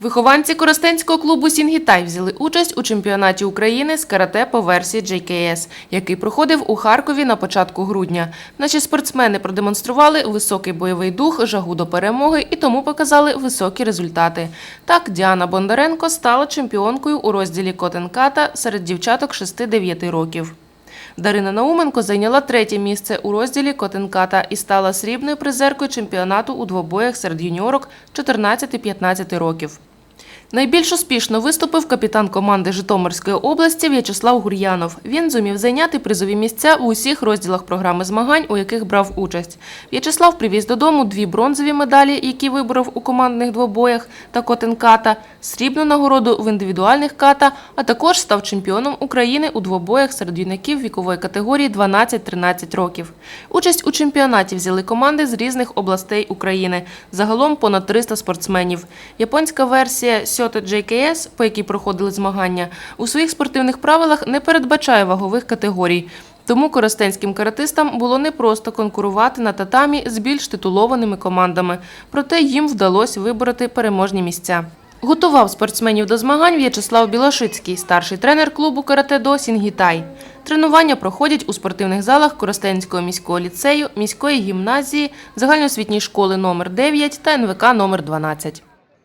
Вихованці Коростенського клубу Сінгітай взяли участь у чемпіонаті України з карате по версії JKS, який проходив у Харкові на початку грудня. Наші спортсмени продемонстрували високий бойовий дух, жагу до перемоги і тому показали високі результати. Так, Діана Бондаренко стала чемпіонкою у розділі Котенката серед дівчаток 6-9 років. Дарина Науменко зайняла третє місце у розділі Котенката і стала срібною призеркою чемпіонату у двобоях серед юніорок 14-15 років. Найбільш успішно виступив капітан команди Житомирської області В'ячеслав Гур'янов. Він зумів зайняти призові місця у усіх розділах програми змагань, у яких брав участь. В'ячеслав привіз додому дві бронзові медалі, які виборов у командних двобоях та котенката, срібну нагороду в індивідуальних ката, а також став чемпіоном України у двобоях серед юнаків вікової категорії 12-13 років. Участь у чемпіонаті взяли команди з різних областей України. Загалом понад 300 спортсменів. Японська версія Сьото JKS, по якій проходили змагання, у своїх спортивних правилах не передбачає вагових категорій. Тому коростенським каратистам було непросто конкурувати на татамі з більш титулованими командами. Проте їм вдалося вибороти переможні місця. Готував спортсменів до змагань В'ячеслав Білошицький, старший тренер клубу карате-до Сінгітай. Тренування проходять у спортивних залах Коростенського міського ліцею, міської гімназії, загальноосвітньої школи номер 9 та НВК номер 12.